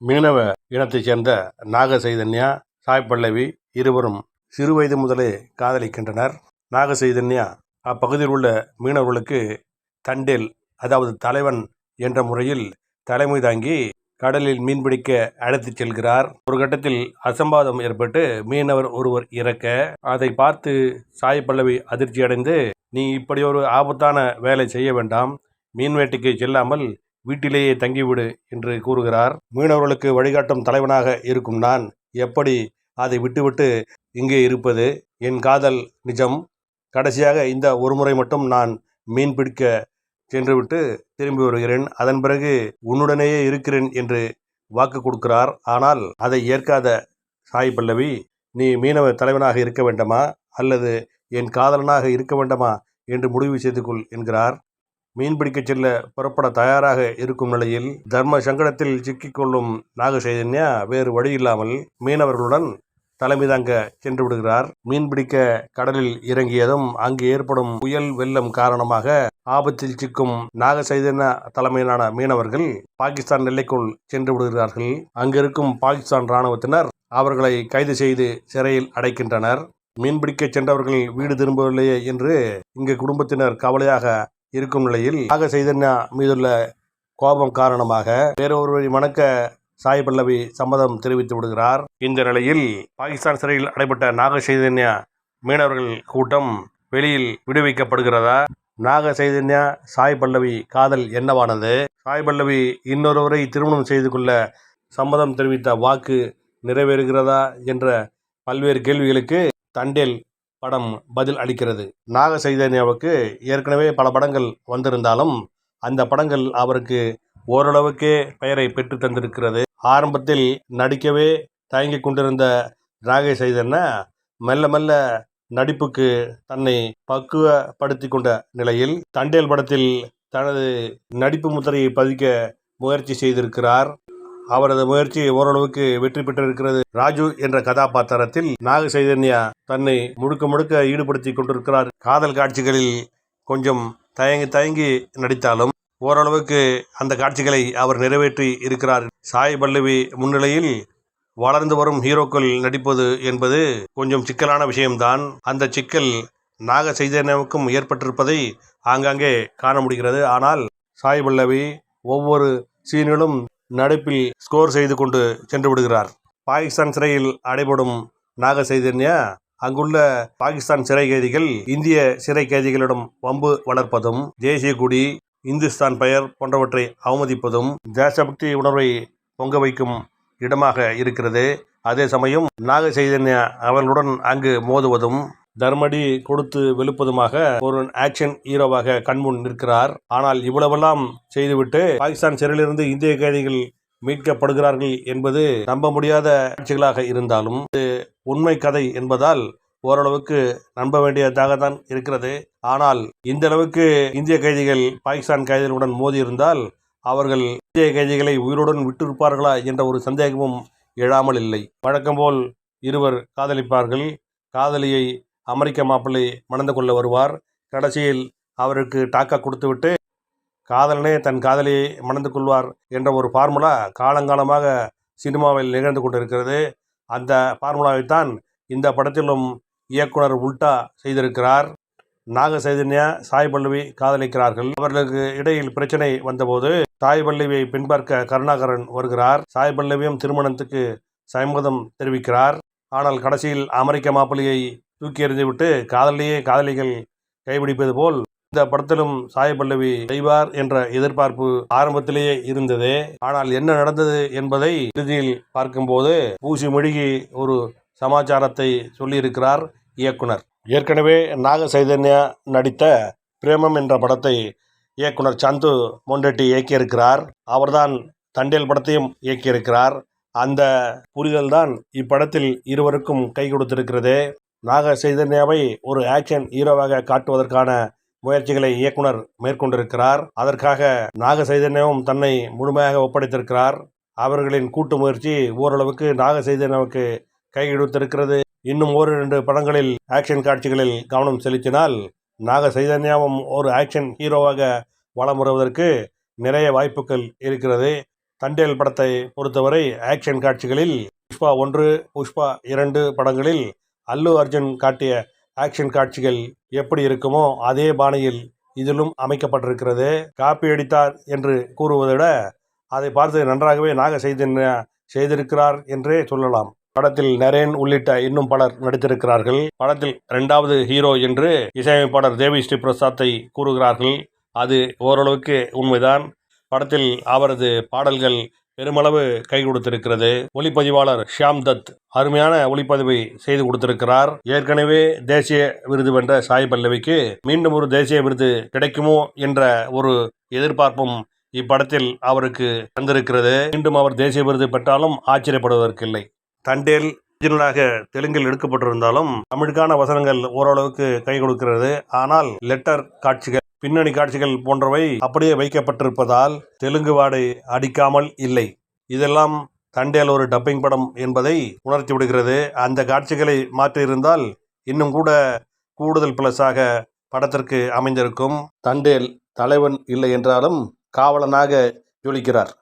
மீனவ இனத்தைச் சேர்ந்த நாக சைதன்யா சாய் பல்லவி இருவரும் சிறுவயது முதலே காதலிக்கின்றனர். நாக சைதன்யா அப்பகுதியில் உள்ள மீனவர்களுக்கு தண்டேல் அதாவது தலைவன் என்ற முறையில் தலைமை தாங்கி கடலில் மீன்பிடிக்க அழைத்துச் செல்கிறார். ஒரு கட்டத்தில் அசம்பாதம் ஏற்பட்டு மீனவர் ஒருவர் இறக்க அதை பார்த்து சாய் பல்லவி அதிர்ச்சியடைந்து நீ இப்படி ஒரு ஆபத்தான வேலை செய்ய வேண்டாம். மீன் வேட்டைக்கு செல்லாமல் வீட்டிலேயே தங்கிவிடு என்று கூறுகிறார். மீனவர்களுக்கு வழிகாட்டும் தலைவனாக இருக்கும் நான் எப்படி அதை விட்டுவிட்டு இங்கே இருப்பது? என் காதல் நிஜம். கடைசியாக இந்த ஒரு முறை மட்டும் நான் மீன் பிடிக்க சென்றுவிட்டு திரும்பி வருகிறேன். அதன் பிறகு உன்னுடனேயே இருக்கிறேன் என்று வாக்கு கொடுக்கிறார். ஆனால் அதை ஏற்காத சாய் பல்லவி நீ மீனவ தலைவனாக இருக்க வேண்டுமா? அல்லது என் காதலனாக இருக்க வேண்டுமா? என்று முடிவு செய்து கொள் என்கிறார். மீன் பிடிக்கச் செல்ல புறப்பட தயாராக இருக்கும் நிலையில் தர்ம சங்கடத்தில் சிக்கிக்கொள்ளும் நாகசைதன்யா வேறு வழியில்லாமல் மீனவர்களுடன் தலைமை தாங்க சென்று விடுகிறார். மீன் பிடிக்க கடலில் இறங்கியதும் அங்கு ஏற்படும் புயல் வெள்ளம் காரணமாக ஆபத்தில் சிக்கும் நாகசைதன்யா தலைமையிலான மீனவர்கள் பாகிஸ்தான் எல்லைக்குள் சென்று விடுகிறார்கள். அங்கிருக்கும் பாகிஸ்தான் இராணுவத்தினர் அவர்களை கைது செய்து சிறையில் அடைக்கின்றனர். மீன்பிடிக்க சென்றவர்கள் வீடு திரும்பவில்லையே என்று இங்கு குடும்பத்தினர் கவலையாக இருக்கும் நிலையில் ஆக சைதன்யா மீதுள்ள கோபம் காரணமாக வேறொருவரை மணக்க சாய் பல்லவி சம்மதம் தெரிவித்து விடுகிறார். இந்த நிலையில் பாகிஸ்தான் சிறையில் அடைபட்ட நாக சைதன்யா மீனவர்கள் கூட்டம் வெளியில் விடுவிக்கப்படுகிறதா? நாக சைதன்யா சாய் பல்லவி காதல் என்னவானது? சாய் பல்லவி இன்னொருவரை திருமணம் செய்து கொள்ள சம்மதம் தெரிவித்த வாக்கு நிறைவேறுகிறதா? என்ற பல்வேறு கேள்விகளுக்கு தண்டேல் படம் பதில் அளிக்கிறது. நாக சைதன்யாவுக்கு ஏற்கனவே பல படங்கள் வந்திருந்தாலும் அந்த படங்கள் அவருக்கு ஓரளவுக்கே பெயரை பெற்று தந்திருக்கிறது. ஆரம்பத்தில் நடிக்கவே தயங்கி கொண்டிருந்த நாக சைதன்யா மெல்ல மெல்ல நடிப்புக்கு தன்னை பக்குவப்படுத்தி கொண்ட நிலையில் தண்டேல் படத்தில் தனது நடிப்பு முத்திரையை பதிக்க முயற்சி செய்திருக்கிறார். அவரது முயற்சி ஓரளவுக்கு வெற்றி பெற்றிருக்கிறது. ராஜு என்ற கதாபாத்திரத்தில் நாக சைதன்யா தன்னை முழுக்க முழுக்க ஈடுபடுத்தி கொண்டிருக்கிறார். காதல் காட்சிகளில் கொஞ்சம் தயங்கி தயங்கி நடித்தாலும் ஓரளவுக்கு அந்த காட்சிகளை அவர் நிறைவேற்றி இருக்கிறார். சாய் பல்லவி முன்னிலையில் வளர்ந்து வரும் ஹீரோக்கள் நடிப்பது என்பது கொஞ்சம் சிக்கலான விஷயம்தான். அந்த சிக்கல் நாக சைதன்யாவுக்கும் ஏற்பட்டிருப்பதை ஆங்காங்கே காண முடிகிறது. ஆனால் சாய் பல்லவி ஒவ்வொரு சீனிலும் நடிப்பில் ஸ்கோர் செய்து கொண்டு சென்று விடுகிறார். பாகிஸ்தான் சிறையில் அடைபடும் நாக சைதன்யா அங்குள்ள பாகிஸ்தான் சிறை கைதிகள் இந்திய சிறை கைதிகளிடம் வம்பு வளர்ப்பதும் தேசிய கொடி இந்துஸ்தான் பெயர் போன்றவற்றை அவமதிப்பதும் தேசபக்தி உணர்வை பொங்க வைக்கும் இடமாக இருக்கிறது. அதே சமயம் நாக சைதன்யா அவர்களுடன் அங்கு மோதுவதும் தர்மடி கொடுத்து வெளுப்பதுமாக ஒரு ஆக்ஷன் ஹீரோவாக கண்முன் நிற்கிறார். ஆனால் இவ்வளவெல்லாம் செய்துவிட்டு பாகிஸ்தான் சிறையிலிருந்து இந்திய கைதிகள் மீட்கப்படுகிறார்கள் என்பது நம்ப முடியாத காட்சிகளாக இருந்தாலும் இது உண்மை கதை என்பதால் ஓரளவுக்கு நம்ப வேண்டியதாக தான் இருக்கிறது. ஆனால் இந்த அளவுக்கு இந்திய கைதிகள் பாகிஸ்தான் கைதிகளுடன் மோதியிருந்தால் அவர்கள் இந்திய கைதிகளை உயிருடன் விட்டிருப்பார்களா என்ற ஒரு சந்தேகமும் எழாமல் இல்லை. வழக்கம்போல் இருவர் காதலிப்பார்கள். காதலியை அமெரிக்க மாப்பிள்ளை மணந்து கொள்ள வருவார். கடைசியில் அவருக்கு டாக்கா கொடுத்துவிட்டு காதலனே தன் காதலியை மணந்து கொள்வார் என்ற ஒரு ஃபார்முலா காலங்காலமாக சினிமாவில் நிகழ்ந்து கொண்டிருக்கிறது. அந்த ஃபார்முலாவைத்தான் இந்த படத்திலும் இயக்குனர் உல்டா செய்திருக்கிறார். நாக சைதன்யா சாய் பல்லவி காதலிக்கிறார்கள். அவர்களுக்கு இடையில் பிரச்சனை வந்தபோது சாய் பல்லவியை பின்பார்க்க கருணாகரன் வருகிறார். சாய் பல்லவியும் திருமணத்துக்கு சம்மதம் தெரிவிக்கிறார். ஆனால் கடைசியில் அமெரிக்க மாப்பிள்ளையை தூக்கி எறிந்துவிட்டு காதலியே காதலிகள் கைபிடிப்பது போல் இந்த படத்திலும் சாய் பல்லவி செய்வார் என்ற எதிர்பார்ப்பு ஆரம்பத்திலேயே இருந்தது. ஆனால் என்ன நடந்தது என்பதை இறுதியில் பார்க்கும்போது பூசி மொழிகி ஒரு சமாச்சாரத்தை சொல்லியிருக்கிறார் இயக்குனர். ஏற்கனவே நாக சைதன்யா நடித்த பிரேமம் என்ற படத்தை இயக்குனர் சந்து மொண்டட்டி இயக்கியிருக்கிறார். அவர்தான் தண்டேல் படத்தையும் இயக்கியிருக்கிறார். அந்த புரிதல் தான் இப்படத்தில் இருவருக்கும் கை கொடுத்திருக்கிறது. நாக சைதன்யாவை ஒரு ஆக்ஷன் ஹீரோவாக காட்டுவதற்கான முயற்சிகளை இயக்குனர் மேற்கொண்டிருக்கிறார். அதற்காக நாக சைதன்யாவும் தன்னை முழுமையாக ஒப்படைத்திருக்கிறார். அவர்களின் கூட்டு முயற்சி ஓரளவுக்கு நாக சைதன்யாவுக்கு கைகெடுத்திருக்கிறது இன்னும் ஒரு ரெண்டு படங்களில் ஆக்ஷன் காட்சிகளில் கவனம் செலுத்தினால் நாக சைதன்யாவும் ஒரு ஆக்ஷன் ஹீரோவாக வலம் வருவதற்கு நிறைய வாய்ப்புகள் இருக்கிறது. தண்டேல் படத்தை பொறுத்தவரை ஆக்ஷன் காட்சிகளில் புஷ்பா ஒன்று புஷ்பா இரண்டு படங்களில் அல்லு அர்ஜுன் காட்டிய ஆக்ஷன் காட்சிகள் எப்படி இருக்குமோ அதே பாணியில் இதிலும் அமைக்கப்பட்டிருக்கிறது. காப்பி அடித்தார் என்று கூறுவதை விட அதை பார்த்து நன்றாகவே நாக சைதன்யா செய்திருக்கிறார் என்றே சொல்லலாம். படத்தில் நரேன் உள்ளிட்ட இன்னும் பலர் நடித்திருக்கிறார்கள். படத்தில் இரண்டாவது ஹீரோ என்று இசையமைப்பாளர் தேவி ஸ்ரீ பிரசாத்தை கூறுகிறார்கள். அது ஓரளவுக்கு உண்மைதான். படத்தில் அவரது பாடல்கள் பெருமளவு கை கொடுத்திருக்கிறது. ஒளிப்பதிவாளர் ஷியாம் தத் அருமையான ஒளிப்பதிவை செய்து கொடுத்திருக்கிறார். ஏற்கனவே தேசிய விருது வென்ற சாய் பல்லவிக்கு மீண்டும் ஒரு தேசிய விருது கிடைக்குமோ என்ற ஒரு எதிர்பார்ப்பும் இப்படத்தில் அவருக்கு வந்திருக்கிறது. மீண்டும் அவர் தேசிய விருது பெற்றாலும் ஆச்சரியப்படுவதற்கில்லை. தண்டேல் ஒரிஜினலாக தெலுங்கில் எடுக்கப்பட்டிருந்தாலும் தமிழுக்கான வசனங்கள் ஓரளவுக்கு கை கொடுக்கிறது. ஆனால் லெட்டர் காட்சிகள் பின்னணி காட்சிகள் போன்றவை அப்படியே வைக்கப்பட்டிருப்பதால் தெலுங்கு வாடை அடிக்காமல் இல்லை. இதெல்லாம் தண்டேல் ஒரு டப்பிங் படம் என்பதை உணர்த்தி விடுகிறது. அந்த காட்சிகளை மாற்றியிருந்தால் இன்னும் கூட கூடுதல் பிளஸாக படத்திற்கு அமைந்திருக்கும். தண்டேல் தலைவன் இல்லை என்றாலும் காவலனாக ஜொலிக்கிறார்.